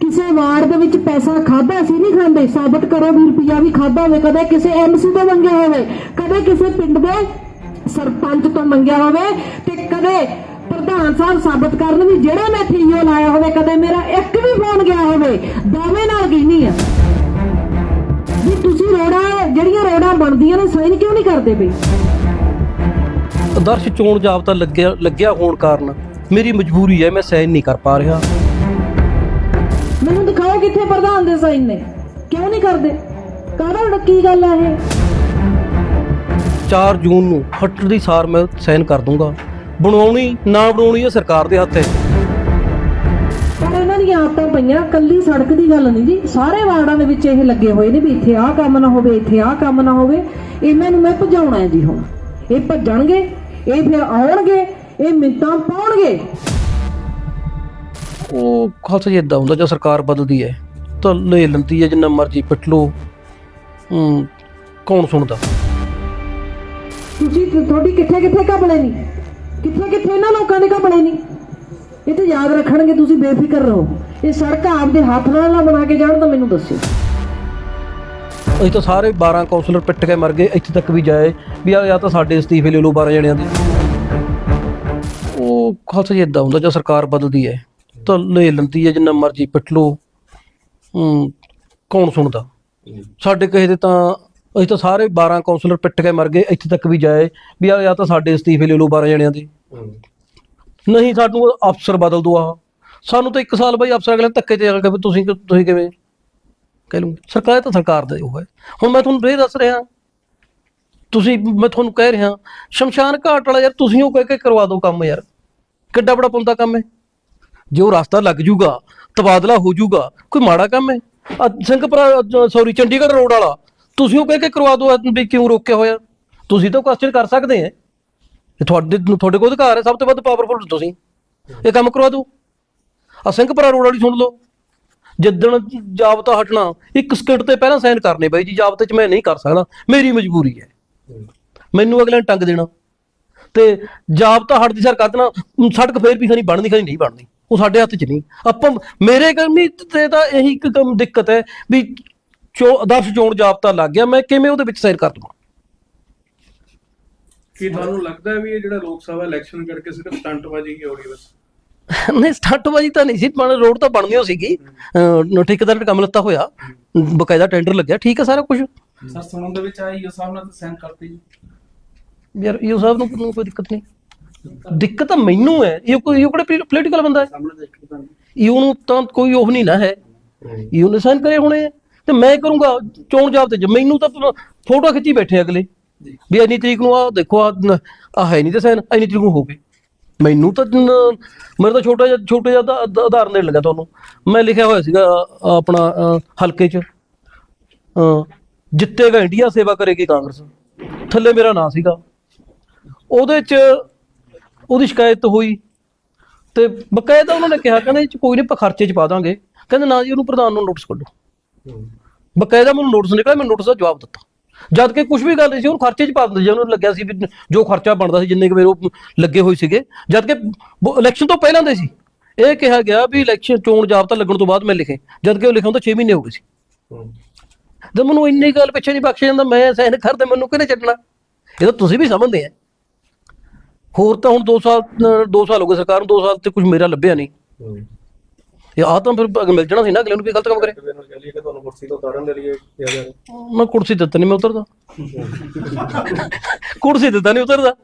ਕਿਸੇ ਵਾਰਡ ਦੇ ਵਿੱਚ ਪੈਸਾ ਖਾਦਾ ਅਸੀਂ ਨਹੀਂ ਖਾਂਦੇ, ਸਾਬਤ ਕਰੋ ਵੀ ਰੁਪਿਆ ਵੀ ਖਾਦਾ ਹੋਵੇ, ਕਦੇ ਕਿਸੇ ਐਮਸੀ ਤੋਂ ਮੰਗਿਆ ਹੋਵੇ, ਕਦੇ ਕਿਸੇ ਪਿੰਡ ਦੇ ਸਰਪੰਚ ਤੋਂ ਮੰਗਿਆ ਹੋਵੇ ਤੇ ਕਦੇ ਪ੍ਰਧਾਨ ਸਾਹਿਬ ਸਾਬਤ ਕਰਨ ਵੀ ਜਿਹੜਾ ਮੈਂ ਥੀਓ ਲਾਇਆ ਹੋਵੇ, ਕਦੇ ਮੇਰਾ ਇੱਕ ਵੀ ਫੋਨ ਗਿਆ ਹੋਵੇ, ਦਾਅਵੇ ਨਾਲ ਗਿਣੀ ਆ। ਵੀ ਤੁਸੀਂ ਰੋੜਾ, ਜਿਹੜੀਆਂ ਰੋੜਾ ਬਣਦੀਆਂ ਨੇ ਸਾਈਨ ਕਿਉਂ ਨਹੀਂ ਕਰਦੇ ਬਈ? ਆਦਰਸ਼ ਚੋਣ ਜਾਬਤਾ ਲੱਗਿਆ ਲੱਗਿਆ ਹੋਣ ਕਾਰਨ ਮੇਰੀ ਮਜਬੂਰੀ ਹੈ, ਮੈਂ ਸਾਈਨ ਨਹੀਂ ਕਰ ਪਾ ਰਿਹਾ। ਕਿੱਥੇ ਪ੍ਰਧਾਨ ਦੇ ਸਾਈਨ ਨੇ? ਕਿਉਂ ਨਹੀਂ ਕਰਦੇ? ਕਾਹਦਾ ਕੀ ਗੱਲ ਆ ਇਹ? 4 ਜੂਨ ਨੂੰ ਹੱਟ ਦੀ ਸਾਰ ਮੈਂ ਸਾਈਨ ਕਰ ਦੂੰਗਾ। ਬਣਾਉਣੀ ਨਾ ਬਣਾਉਣੀ ਇਹ ਸਰਕਾਰ ਦੇ ਹੱਥ ਹੈ। ਪਰ ਇਹਨਾਂ ਦੀਆਂ ਆਦਤਾਂ ਪਈਆਂ ਕੱਲੀ ਸੜਕ ਦੀ ਗੱਲ ਨਹੀਂ ਜੀ। ਸਾਰੇ ਵਾਰਡਾਂ ਦੇ ਵਿੱਚ ਇਹ ਲੱਗੇ ਹੋਏ ਨੇ ਵੀ ਇੱਥੇ ਆਹ ਕੰਮ ਨਾ ਹੋਵੇ ਇੱਥੇ ਆਹ ਕੰਮ ਨਾ ਹੋਵੇ। ਇਹਨਾਂ ਨੂੰ ਮੈਂ ਭਜਾਉਣਾ ਹੈ ਜੀ ਹੁਣ। ਇਹ ਭੱਜਣਗੇ ਇਹ ਫਿਰ ਆਉਣਗੇ ਇਹ ਮਿੰਤਾਂ ਪਾਉਣਗੇ। ਉਹ ਖਾਲਸਾ ਜੀ ਇਦਾਂ ਹੁੰਦਾ ਜਦ ਸਰਕਾਰ ਬਦਲਦੀ ਹੈ। ਤਾਂ ਲੈ ਲੈਂਦੀ ਹੈ ਜਿੰਨਾ ਮਰਜ਼ੀ ਪਿੱਟ ਹੂੰ ਕੌਣ ਸੁਣਦਾ? ਤੁਸੀਂ ਤੇ ਤੁਹਾਡੀ ਕਿੱਥੇ ਕਿੱਥੇ ਘਪਲੇ ਨਹੀਂ ਕਿੱਥੇ ਕਿੱਥੇ ਇਹਨਾਂ ਲੋਕਾਂ ਦੇ ਘਪਲੇ ਨਹੀਂ ਇਹ ਤੇ ਯਾਦ ਰੱਖਣਗੇ ਤੁਸੀਂ ਬੇਫਿਕਰ ਰਹੋ। ਇਹ ਸੜਕਾਂ ਆਪਦੇ ਹੱਥ ਨਾਲ ਨਾ ਬਣਾ ਕੇ ਜਾਣ ਤਾਂ ਮੈਨੂੰ ਦੱਸਿਓ। ਅਸੀਂ ਤਾਂ ਸਾਰੇ 12 ਕਾਉਂਸਲਰ ਪਿੱਟ ਕੇ ਮਰ ਗਏ ਇੱਥੇ ਤੱਕ ਵੀ ਜਾਏ। ਵੀ ਆ ਜਾਂ ਤਾਂ ਸਾਡੇ ਅਸਤੀਫੇ ਲੈ ਲਓ 12 ਜਣਿਆਂ ਦੇ। ਉਹ ਖਾਲਸਾ ਜੀ ਇਦਾਂ ਹੁੰਦਾ ਜਦ ਸਰਕਾਰ ਬਦਲਦੀ ਹੈ। ਤਾਂ ਲੈ ਲੈਂਦੀ ਹੈ ਜਿੰਨਾ ਮਰਜ਼ੀ ਪਿੱਟ ਲਓ। ਕੌਣ ਸੁਣਦਾ? ਸਾਡੇ ਕਹੇ ਦੇ ਤਾਂ ਅਸੀਂ ਤਾਂ ਸਾਰੇ 12 ਕਾਉਂਸਲਰ ਪਿੱਟ ਕੇ ਮਰ ਗਏ ਇੱਥੇ ਤੱਕ ਵੀ ਜਾਏ ਵੀ ਆ ਜਾਂ ਤਾਂ ਸਾਡੇ ਅਸਤੀਫੇ ਲੈ ਲਓ 12 ਜਣਿਆਂ ਦੇ। ਨਹੀਂ ਸਾਨੂੰ ਅਫਸਰ ਬਦਲ ਦੋ ਆ ਸਾਨੂੰ ਤਾਂ ਇੱਕ ਸਾਲ ਬਾਈ ਅਫਸਰ ਅਗਲੇ ਧੱਕੇ ਤੇ ਆ ਕੇ ਵੀ ਤੁਸੀਂ ਕਿ- ਤੁਸੀਂ ਕਿਵੇਂ? ਕਹਿ ਲੂੰਗੇ ਸਰਕਾਰ ਤਾਂ ਸਰਕਾਰ ਦਾ ਉਹ ਹੈ। ਹੁਣ ਮੈਂ ਤੁਹਾਨੂੰ ਇਹ ਦੱਸ ਰਿਹਾ। ਤੁਸੀਂ ਮੈਂ ਤੁਹਾਨੂੰ ਕਹਿ ਰਿਹਾ ਸ਼ਮਸ਼ਾਨ ਘਾਟ ਵਾਲਾ ਯਾਰ ਤੁਸੀਂ ਉਹ ਕਹਿ ਕੇ ਕਰਵਾ ਦਿਓ ਕੰਮ ਯਾਰ। ਕਿੱਡਾ ਬੜਾ ਪੁੰਦਾ ਕੰਮ ਹੈ। ਜੇ ਉਹ ਰਸਤਾ ਲੱਗ ਜੂਗਾ, ਤਬਾਦਲਾ ਹੋ ਜੂਗਾ, ਕੋਈ ਮਾੜਾ ਕੰਮ ਹੈ? ਆਹ ਸਿੰਘਪੁਰਾ ਸੌਰੀ ਚੰਡੀਗੜ੍ਹ ਰੋਡ ਵਾਲਾ, ਤੁਸੀਂ ਉਹ ਕਹਿ ਕੇ ਕਰਵਾ ਦਿਓ ਵੀ ਕਿਉਂ ਰੋਕਿਆ ਹੋਇਆ? ਤੁਸੀਂ ਤਾਂ ਕੁਐਸਚਨ ਕਰ ਸਕਦੇ ਆ ਇਹ ਤੁਹਾਡੇ ਤੁਹਾਡੇ ਕੋਲ ਅਧਿਕਾਰ ਹੈ, ਸਭ ਤੋਂ ਵੱਧ ਪਾਵਰਫੁਲ ਤੁਸੀਂ। ਇਹ ਕੰਮ ਕਰਵਾ ਦਿਓ। ਆ ਸਿੰਘਪੁਰਾ ਰੋਡ ਵਾਲੀ ਸੁਣ ਲਓ। ਜਿੱਦਣ ਜਾਬਤਾ ਹਟਣਾ, ਇੱਕ ਸਕਿੰਟ ਤੇ ਪਹਿਲਾਂ ਸਾਈਨ ਕਰਨੇ ਬਾਈ ਜੀ, ਜਾਬਤੇ 'ਚ ਮੈਂ ਨਹੀਂ ਕਰ ਸਕਦਾ। ਮੇਰੀ ਮਜਬੂਰੀ ਹੈ। ਮੈਨੂੰ ਅਗਲੇ ਨੇ ਟੰਗ ਦੇਣਾ। ਤੇ ਜਾਬਤਾ ਹਟਦੀ ਸਰ ਕਰ ਦੇਣਾ, ਸੜਕ ਫੇਰ ਵੀ ਖਣੀ ਬਣਦੀ, ਖਣੀ ਨਹੀਂ ਬਣਦੀ। ਉਹ ਸਾਡੇ ਹੱਥ 'ਚ ਨਹੀਂ। ਆਪਾਂ ਮੇਰੇ ਕਰਮੀ ਤੇ ਤਾਂ ਇਹੀ ਇੱਕ ਕੰਮ ਦਿੱਕਤ ਹੈ ਵੀ ਚੋ ਆਦਰਸ਼ ਚੋਣ ਜਾਬਤਾ ਲੱਗ ਗਿਆ ਮੈਂ ਕਿਵੇਂ ਉਹਦੇ ਵਿੱਚ ਸਾਈਨ ਕਰ ਦਵਾਂ? ਕੀ ਤੁਹਾਨੂੰ ਲੱਗਦਾ ਵੀ ਇਹ ਜਿਹੜਾ ਲੋਕ ਸਭਾ ਇਲੈਕਸ਼ਨ ਕਰਕੇ ਸਿਰਫ ਸਟੰਟਬਾਜ਼ੀ ਹੀ ਹੋ ਰਹੀ ਬਸ? ਨਹੀਂ ਸਟੰਟਬਾਜੀ ਤਾਂ ਨਹੀਂ ਸੀ ਬਣ ਰੋਡ ਤਾਂ ਬਣਨੀ ਹੋ ਸੀਗੀ। ਠੇਕੇਦਾਰ ਨੇ ਕੰਮ ਲੱਤਾ ਹੋਇਆ ਬਕਾਇਦਾ ਟੈਂਡਰ ਲੱਗਿਆ ਠੀਕ ਹੈ ਸਾਰਾ ਕੁਝ ਸਰ ਸੁਣਨ ਦੇ ਵਿੱਚ ਆਈ ਉਸ ਹਿਸਾਬ ਨਾਲ ਤਾਂ ਸੈਂਡ ਕਰਤੀ ਜੀ। ਯਾਰ ਇਹ ਸਾਹਿਬ ਨੂੰ ਨੂੰ ਕੋਈ ਦਿੱਕਤ ਨਹੀਂ। ਦਿੱਕਤ ਤਾਂ ਮੈਨੂੰ ਹੈ। ਇਹ ਕੋਈ ਇਹ ਕਿਹੜੇ ਪੋਲੀਟੀਕਲ ਬੰਦਾ ਹੈ? ਇਹ ਨੂੰ ਤਾਂ ਕੋਈ ਉਹ ਨਹੀਂ ਨਾ ਹੈ। ਇਹ ਉਹਨੇ ਸਾਈਨ ਕਰੇ ਹੋਣੇ ਤੇ ਮੈਂ ਕਰੂੰਗਾ ਚੋਣ ਜਾਬ ਤੇ। ਮੈਨੂੰ ਤਾਂ ਫੋਟੋ ਖਿੱਚੀ ਬੈਠੇ ਅਗਲੇ। ਵੀ ਇੰਨੀ ਤਰੀਕ ਨੂੰ ਆ ਦੇਖੋ ਆ ਆ ਹੈ ਨਹੀਂ ਤੇ ਸਾਈਨ ਇੰਨੀ ਤਰੀਕ ਨੂੰ ਹੋਵੇ ਮੈਨੂੰ ਤਾਂ ਮੇਰੇ ਤਾਂ ਛੋਟਾ ਜਿਹਾ ਛੋਟਾ ਜਿਹਾ ਉਦਾ- ਉਦਾ- ਉਦਾਹਰਨ ਦੇਣ ਲੱਗਾ ਤੁਹਾਨੂੰ। ਮੈਂ ਲਿਖਿਆ ਹੋਇਆ ਸੀਗਾ ਆਪਣਾ ਹਲਕੇ 'ਚ। ਜਿੱਤੇਗਾ ਇੰਡੀਆ ਸੇਵਾ ਕਰੇਗੀ ਕਾਂਗਰਸ। ਥੱਲੇ ਮੇਰਾ ਨਾਂ ਸੀਗਾ। ਉਹਦੇ 'ਚ ਉਹਦੀ ਸ਼ਿਕਾਇਤ ਹੋਈ ਤੇ ਬਕਾਇਦਾ ਉਹਨਾਂ ਨੇ ਕਿਹਾ, ਕਹਿੰਦੇ 'ਚ ਕੋਈ ਨਹੀਂ, ਆਪਾਂ ਖਰਚੇ 'ਚ ਪਾ ਦਾਂਗੇ। ਕਹਿੰਦੇ ਨਾ ਜੀ, ਉਹਨੂੰ ਪ੍ਰਧਾਨ ਨੂੰ ਨੋਟਿਸ ਕੱਢੋ। ਬਕਾਇਦਾ ਮੈਨੂੰ ਨੋਟਿਸ ਨਿਕਲਿਆ ਮੈਂ ਨੋਟਿਸ ਦਾ ਜਵਾਬ ਦਿੱਤਾ। ਜਦ ਕਿ ਕੁਝ ਵੀ ਗੱਲ ਨਹੀਂ ਸੀ, ਉਹਨੂੰ ਖਰਚੇ 'ਚ ਪਾ ਦਿੰਦੇ ਜੇ ਉਹਨੂੰ ਲੱਗਿਆ ਸੀ ਵੀ ਜੋ ਖਰਚਾ ਬਣਦਾ ਸੀ, ਜਿੰਨੇ ਕੁ ਮੇਰੇ ਉਹ ਲੱਗੇ ਹੋਏ ਸੀਗੇ। ਜਦ ਕਿ ਇਲੈਕਸ਼ਨ ਤੋਂ ਪਹਿਲਾਂ ਦੇ ਸੀ। ਇਹ ਕਿਹਾ ਗਿਆ ਵੀ ਇਲੈਕਸ਼ਨ ਚੋਣ ਜਾਬਤਾ ਲੱਗਣ ਤੋਂ ਬਾਅਦ ਮੈਂ ਲਿਖੇ। ਜਦ ਕਿ ਉਹ ਲਿਖਣ ਤੋਂ 6 ਮਹੀਨੇ ਹੋ ਗਏ ਸੀ। ਜਦ ਮੈਨੂੰ ਇੰਨੀ ਗੱਲ ਪਿੱਛੇ ਨਹੀਂ ਬਖਸ਼ਿਆ ਜਾਂਦਾ। ਮੈਂ ਸਹਿਨ ਕਰਦੇ, ਮੈਨੂੰ ਕਿਹਨੇ ਛੱਡਣਾ? ਇਹ ਤਾਂ ਤੁਸੀਂ ਵੀ ਸਮਝਦੇ ਆ। ਹੋਰ ਤਾਂ ਹੁਣ 2 ਸਾਲ 2 ਸਾਲ ਹੋ ਗਏ ਸਰਕਾਰ ਨੂੰ 2 ਸਾਲ ਤੇ ਕੁਝ ਮੇਰਾ ਲੱਭਿਆ ਨਹੀਂ। ਇਹ ਆ ਤਾਂ ਫਿਰ ਅਗਰ ਮਿਲ ਜਾਣਾ ਸੀ ਨਾ ਅਗਲੇ ਨੂੰ ਵੀ ਗਲਤ ਕੰਮ ਕਰੇ। ਤੁਹਾਨੂੰ ਕੁਰਸੀ ਤੋਂ ਉਤਾਰਨ ਦੇ ਲਈ ਕਿਹਾ ਜਾ ਰਿਹਾ। ਮੈਂ ਕੁਰਸੀ ਦਿੱਤਾ ਨਹੀਂ ਮੈਂ ਉਤਰਦਾ। ਕੁਰਸੀ ਦਿੱਤਾ ਨਹੀਂ ਉਤਰਦਾ।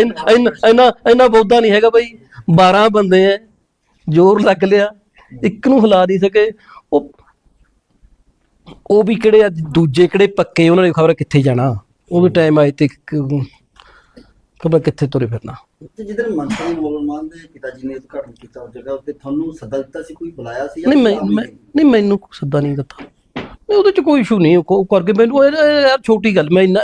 ਇੰਨਾ ਇੰਨਾ ਇੰਨਾ ਬੋਧਾ ਨਹੀਂ ਹੈਗਾ ਬਈ। 12 ਬੰਦੇ ਐ ਜ਼ੋਰ ਲੱਗ ਲਿਆ। ਇੱਕ ਨੂੰ ਹਿਲਾ ਨਹੀਂ ਸਕੇ। ਉਹ ਉਹ ਵੀ ਕਿਹੜੇ ਆ, ਦੂਜੇ ਕਿਹੜੇ ਪੱਕੇ ਉਹਨਾਂ ਨੇ ਖਬਰ ਕਿੱਥੇ ਜਾਣਾ? ਉਹ ਵੀ ਟਾਈਮ ਆਏ ਤੇ ਖਬਰ ਕਿੱਥੇ ਤੁਰੇ ਫਿਰਨਾ ਤੇ ਜਿੱਦਣ ਮੰਤਰੀ ਮੋਗਲ ਮਾਨ ਦੇ ਪਿਤਾ ਜੀ ਨੇ ਉਦਘਾਟਨ ਕੀਤਾ ਉਸ ਜਗ੍ਹਾ ਉੱਤੇ ਤੁਹਾਨੂੰ ਸੱਦਾ ਦਿੱਤਾ ਸੀ ਕੋਈ ਬੁਲਾਇਆ ਸੀ ਨਹੀਂ ਮੈਂ ਮੈਂ-? ਨਹੀਂ ਮੈਨੂੰ ਸੱਦਾ ਨਹੀਂ ਦਿੱਤਾ ਨਹੀਂ ਉਹਦੇ ਚ ਕੋਈ ਇਸ਼ੂ ਨਹੀਂ ਉਹ ਕਰਕੇ ਮੈਨੂੰ ਯਾਰ ਛੋਟੀ ਗੱਲ ਮੈਂ ਇੰਨਾ